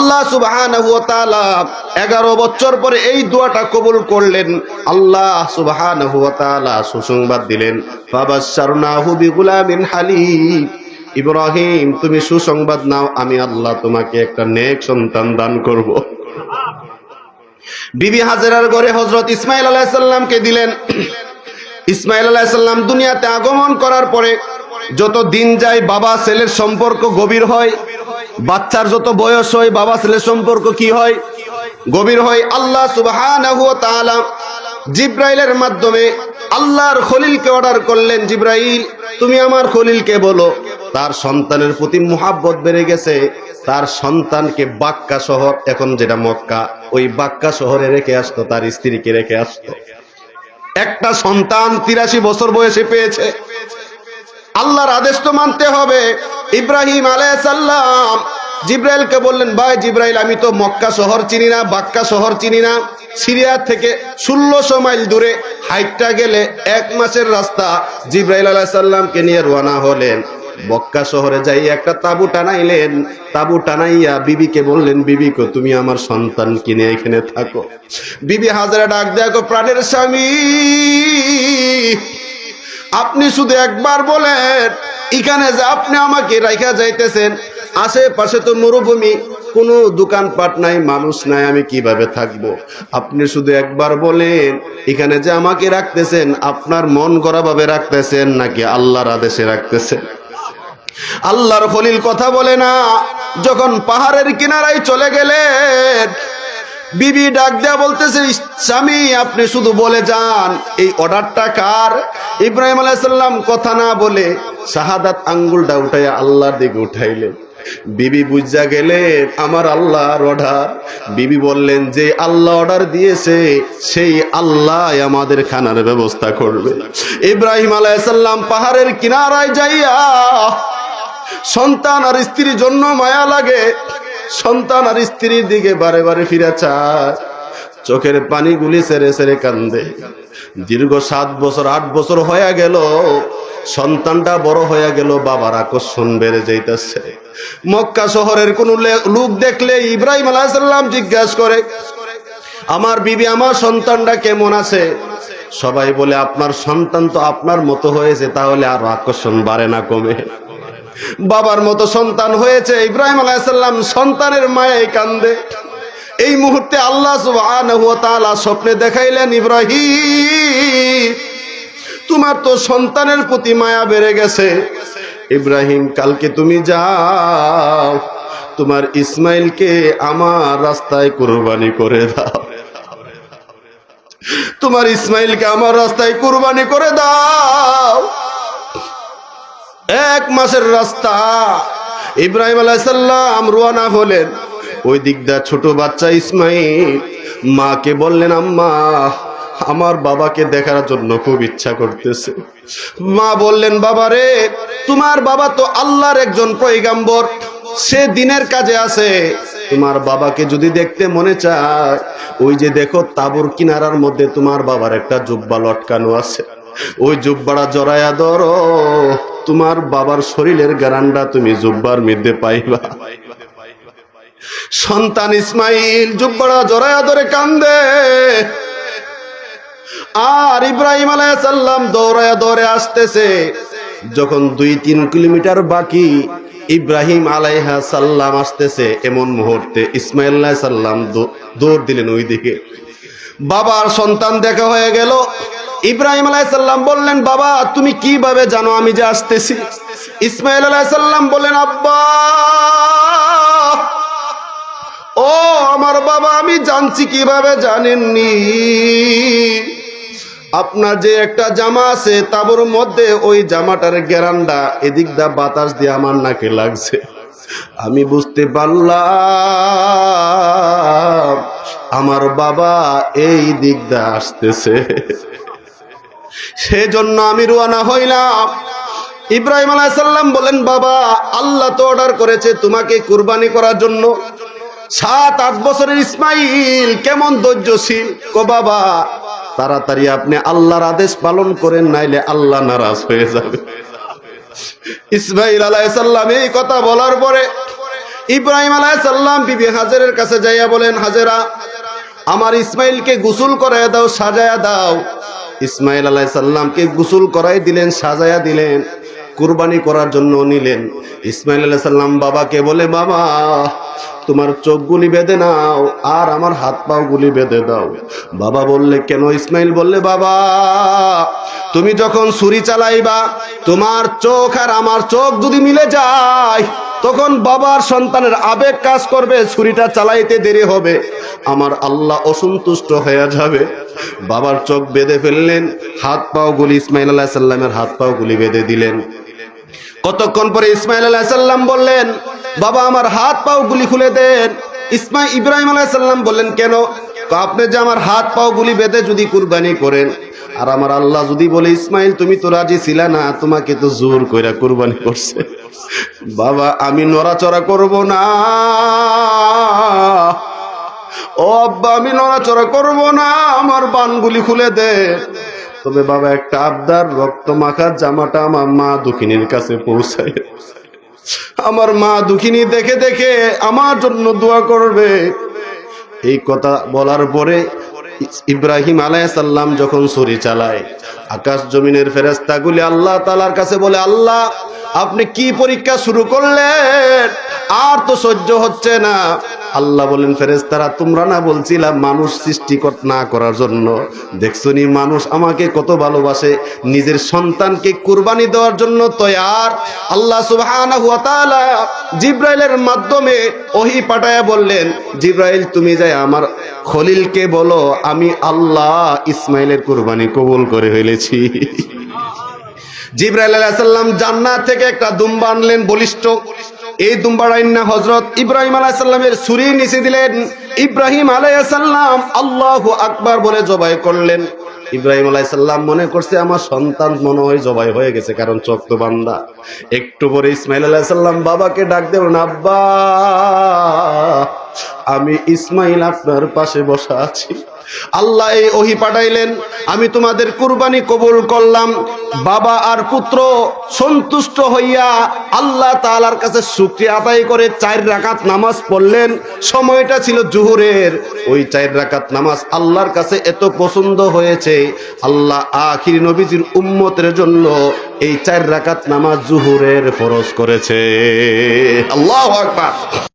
আল্লাহ তাআলা 11 বছর পরে এই দোয়াটা কবুল করলেন। আল্লাহ তাআলা সুসংবাদ দিলেন। বিগুলামিন হালিম। ইব্রাহিম, তুমি সুসংবাদ নাও, আমি আল্লাহ তোমাকে একটা নেক সন্তান দান করব। বিবি হাজেরার ঘরে হজরত ইসমাইল আলাহিসাল্লামকে দিলেন। ইসমাইল আলাহিসাল্লাম দুনিয়াতে আগমন করার পরে যত দিন যায় বাবা, ছেলের সম্পর্ক গভীর হয়। বাচ্চার যত বয়স হয়, বাবা ছেলের সম্পর্ক কি হয়? গভীর হয় আল্লাহ তাআলা জিব্রাইলের মাধ্যমে। আল্লাহর খলিলকে অর্ডার করলেন, জিব্রাইল, তুমি আমার খলিলকে বলো। তার সন্তানের প্রতি মুহাব্বত বেড়ে গেছে। তার সন্তানকে বাক্কা শহর, এখন যেটা মক্কা, ওই বাক্কা শহরে রেখে আসতো, তার স্ত্রীকে রেখে আসতো। একটা সন্তান তিরাশি বছর বয়সে পেয়েছে। আল্লাহর আদেশ তো মানতে হবে। ইব্রাহিম আলাইসাল্লাম জিব্রাইলকে বললেন, ভাই জিব্রাইল, আমি তো মক্কা শহর চিনি না, বাক্কা শহর চিনি না। সিরিয়া থেকে ষোলোশো মাইল দূরে হাইটটা গেলে এক মাসের রাস্তা। জিব্রাইল আলাইসাল্লামকে নিয়ে রওনা হলেন। বক্কা শহরে যাই একটা তাবু টানাইলেন। তাবু টানাইয়া বিবিকে বললেন, বিবি কো তুমি আমার সন্তান কিনে এখানে থাকো। বিবি হাজারা ডাক দেখো প্রাণের স্বামী আপনি শুধু একবার বলেন, এখানে যে আপনি আমাকে রাইখা যাইতেছেন, আশেপাশে তো মরুভূমি, কোনো দোকানপাট নাই, মানুষ নাই, আমি কীভাবে থাকব? আপনি শুধু একবার বলেন, এখানে যে আমাকে রাখতেছেন, আপনার মন ভাবে রাখতেছেন নাকি আল্লাহর আদেশে রাখতেছেন? আল্লাহর খলিল কথা বলে না, যখন পাহাড়ের কিনারায় চলে গেলেন বিবি ডাক দেয়া বলতেছে স্বামী, আপনি শুধু বলে যান। এই অর্ডারটা কার? ইব্রাহিম আলাইসাল্লাম কথা না বলে শাহাদাত আঙ্গুলটা উঠাইয়া আল্লাহর দিকে উঠাইলেন। বিবি বুঝা গেলেন আমার আল্লাহর অর্ডার। বিবি বললেন, যে আল্লাহ অর্ডার দিয়েছে, সেই আল্লাহ আমাদের খানার ব্যবস্থা করবে। ইব্রাহিম আলাইসাল্লাম পাহাড়ের কিনারায় যাইয়া সন্তান আর স্ত্রীর জন্য মায়া লাগে। সন্তান আর স্ত্রীর দিকে বারে বারে ফিরে চায়। চোখের পানিগুলি সেরে সেরে কান্দে। দীর্ঘ সাত বছর, আট বছর হয়ে গেল। সন্তানটা বড় হয়ে গেল, বাবার আকর্ষণ বেড়ে যাইতেছে। মক্কা শহরের কোন লোক দেখলে ইব্রাহিম আলাইসাল্লাম জিজ্ঞাসা করে, আমার বিবি, আমার সন্তানটা কেমন আছে? সবাই বলে, আপনার সন্তান তো আপনার মতো হয়েছে, তাহলে আর আকর্ষণ বাড়ে না কমে। বাবার মতো সন্তান হয়েছে। ইব্রাহিম আলাইসাল্লাম সন্তানের মায়ায় কান্দে। এই মুহূর্তে আল্লাহ তাআলা স্বপ্নে দেখাইলেন, ইব্রাহিম, তোমার তো সন্তানের প্রতি মায়া বেড়ে গেছে। ইব্রাহিম, কালকে তুমি যাও, তোমার ইসমাইলকে আমার রাস্তায় কুরবানি করে দাও। তোমার ইসমাইলকে আমার রাস্তায় কুরবানি করে দাও। এক মাসের রাস্তা। ইব্রাহিম আলাইসাল্লাম রোয়ানা হলেন। ওই দিকদা ছোট বাচ্চা ইসমাইল মাকে বললেন, আম্মা, আমার বাবাকে দেখার জন্য খুব ইচ্ছা করতেছে। মা বললেন, বাবা রে, তোমার বাবা তো আল্লাহর একজন পয়গাম্বর। সে দিনের কাজে আছে। তোমার বাবাকে যদি দেখতে মনে চায়, ওই যে দেখো তাবুর কিনারার মধ্যে তোমার বাবার একটা জুব্বা লটকানো আছে। ওই জুব্বাটা জড়ায়া ধরো। তোমার বাবার শরীরের গারান্ডা তুমি জুব্বার মধ্যে পাইবা। সন্তান ইসমাইল জুব্বাড়া জড়ায়া ধরে কান্দে। আর ইব্রাহিম আলাইসাল্লাম দৌড়ায়া দৌড়ে আসতেছে। যখন দুই তিন কিলোমিটার বাকি, ইব্রাহিম আলাইহা সাল্লাম আসতেছে। এমন মুহূর্তে ইসমাইল সাল্লাম দৌড় দিলেন ওই দিকে বাবার সন্তান দেখা হয়ে গেল। ইব্রাহিম আলাইসাল্লাম বললেন, বাবা, তুমি কীভাবে জানো আমি যে আসতেছি? ইসমাইল আলাইসাল্লাম বললেন, আব্বা, ও আমার বাবা, আমি জানছি কীভাবে জানেননি। আপনার যে একটা জামা আছে, তাবুর মধ্যে ওই জামাটার গেরান্ডা এদিক দা বাতাস দিয়ে আমার নাকে লাগছে। আমি বুঝতে পারলাম, আমার বাবা এই দিক দা আসতেছে। সেজন্য আমি রুয়ানা হইলাম। ইব্রাহিম আলাইসাল্লাম বলেন, বাবা, আল্লাহ তো অর্ডার করেছে তোমাকে কুরবানি করার জন্য। সাত, আট বছরের ইসমাইল, কেমন ধৈর্যশীল? কো বাবা, তাড়াতাড়ি আপনি আল্লাহর আদেশ পালন করেন, নাইলে আল্লাহ নারাজ হয়ে যাবে। ইসমাইল আলাইসাল্লাম এই কথা বলার পরে ইব্রাহিম আলাইসাল্লাম বিবি হাজারের কাছে যাইয়া বলেন, হাজেরা, আমার ইসমাইলকে গোসল করাইয়া দাও সাজায়া দাও। ইসমাইল আলাই আলাইসাল্লামকে গুসুল করাই দিলেন, সাজায়া দিলেন, কুরবানি করার জন্য নিলেন। ইসমাইল আলাইসাল্লাম বাবাকে বলে, বাবা, তোমার চোখগুলি বেঁধে নাও আর আমার হাত পাও গুলি বেঁধে দাও। বাবা বললে, কেন? ইসমাইল বললে, বাবা, তুমি যখন ছুরি চালাইবা, তোমার চোখ আর আমার চোখ যদি মিলে যায় তখন বাবার সন্তানের আবেগ কাজ করবে, ছুরিটা চালাইতে দেরি হবে। আমার আল্লাহ অসন্তুষ্ট হয়ে যাবে। বাবার চোখ বেঁধে ফেললেন, হাত পাও গুলি ইসমাইল আল্লাহ সাল্লামের হাত পাও গুলি বেঁধে দিলেন। কতক্ষণ পরে ইসমাইল আলাইসাল্লাম বললেন, বাবা, আমার হাত পাও গুলি খুলে দেন। ইসমাই ইব্রাহিম আলাইসাল্লাম বললেন, কেন? আপনি যে আমার হাত পাও গুলি বেঁধে যদি কুরবানি করেন আর আমার আল্লাহ যদি বলে, ইসমাইল, তুমি তো রাজি ছিলে না, তোমাকে তো জোর কইরা কুরবানি করছে। বাবা, আমি নড়াচড়া করব না। ও আব্বা, আমি নড়াচড়া করব না, আমার বানগুলি খুলে দে। তবে বাবা, একটা আবদার, রক্ত মাখার জামাটা আমার মা দুখিনীর কাছে পৌঁছায়। আমার মা দুখিনী দেখে দেখে আমার জন্য দোয়া করবে। এই কথা বলার পরে ইব্রাহিম আলাইসাল্লাম যখন ছুরি চালায়, আকাশ জমিনের ফেরেস্তাগুলি আল্লাহ তালার কাছে বলে, আল্লাহ, আপনি কি পরীক্ষা শুরু করলেন? আর তো সহ্য হচ্ছে না। আল্লাহ বলেন ফেরেস্তারা তোমরা না বলছিলাম মানুষ সৃষ্টি না করার জন্য? দেখছ নি মানুষ আমাকে কত ভালোবাসে, নিজের সন্তানকে কুরবানি দেওয়ার জন্য তৈয়ার। আল্লাহ তাআলা জিব্রাইলের মাধ্যমে ওহি পাঠায়া বললেন, জিব্রাইল, তুমি যাই আমার খলিলকে বলো, আমি আল্লাহ ইসমাইলের কুরবানি কবুল করে ফেলেছি। জিব্রাইল আলাইসাল্লাম জান্নাত থেকে একটা দুম্বা আনলেন বলিষ্ঠ। এই দুম্বার আইন্না হজরত ইব্রাহিম আলাইসাল্লামের ছুরি নিচে দিলেন। ইব্রাহিম আলাইসাল্লাম আল্লাহ আকবার বলে জবাই করলেন। ইব্রাহিম আলাইসাল্লাম মনে করছে আমার সন্তান মনে হয় জবাই হয়ে গেছে, কারণ চোখ বান্দা। একটু পরে ইসমাইল আলাইসাল্লাম বাবাকে ডাক দেবেন আব্বা আমি ইসমাইল আপনার পাশে বসা আছি। আল্লাহ এই ওহি পাঠাইলেন, আমি তোমাদের কুরবানি কবুল করলাম। বাবা আর পুত্র সন্তুষ্ট হইয়া আল্লাহ তালার কাছে শুকরিয়া আদায় করে চার রাকাত নামাজ পড়লেন। সময়টা ছিল জুহুরের। ওই চার রাকাত নামাজ আল্লাহর কাছে এত পছন্দ হয়েছে। আল্লাহ আখির নবীজির উম্মতের জন্য এই চার রাকাত নামাজ জুহুরের ফরজ করেছে। আল্লাহ আকবার।